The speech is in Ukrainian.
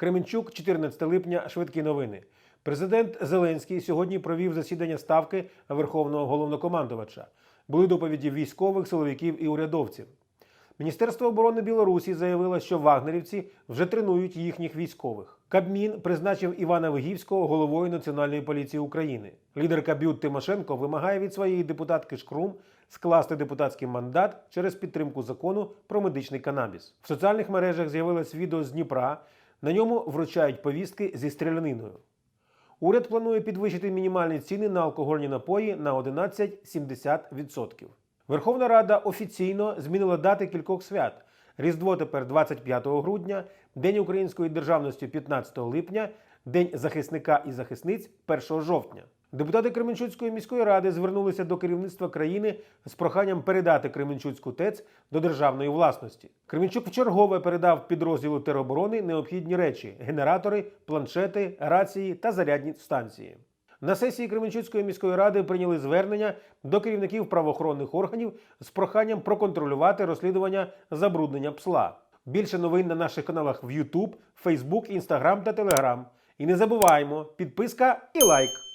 Кременчук, 14 липня. Швидкі новини. Президент Зеленський сьогодні провів засідання ставки Верховного головнокомандувача. Були доповіді військових, силовиків і урядовців. Міністерство оборони Білорусі заявило, що вагнерівці вже тренують їхніх військових. Кабмін призначив Івана Вигівського головою Національної поліції України. Лідерка Бют Тимошенко вимагає від своєї депутатки Шкрум скласти депутатський мандат через підтримку закону про медичний канабіс. В соціальних мережах з'явилось відео з Дніпра. На ньому вручають повістки зі стріляниною. Уряд планує підвищити мінімальні ціни на алкогольні напої на 11,70%. Верховна Рада офіційно змінила дати кількох свят. Різдво тепер 25 грудня, День української державності 15 липня, День захисника і захисниць 1 жовтня. Депутати Кременчуцької міської ради звернулися до керівництва країни з проханням передати Кременчуцьку ТЕЦ до державної власності. Кременчук вчергове передав підрозділу тероборони необхідні речі: генератори, планшети, рації та зарядні станції. На сесії Кременчуцької міської ради прийняли звернення до керівників правоохоронних органів з проханням проконтролювати розслідування забруднення псла. Більше новин на наших каналах в YouTube, Facebook, Instagram та Telegram. І не забуваємо, підписка і лайк.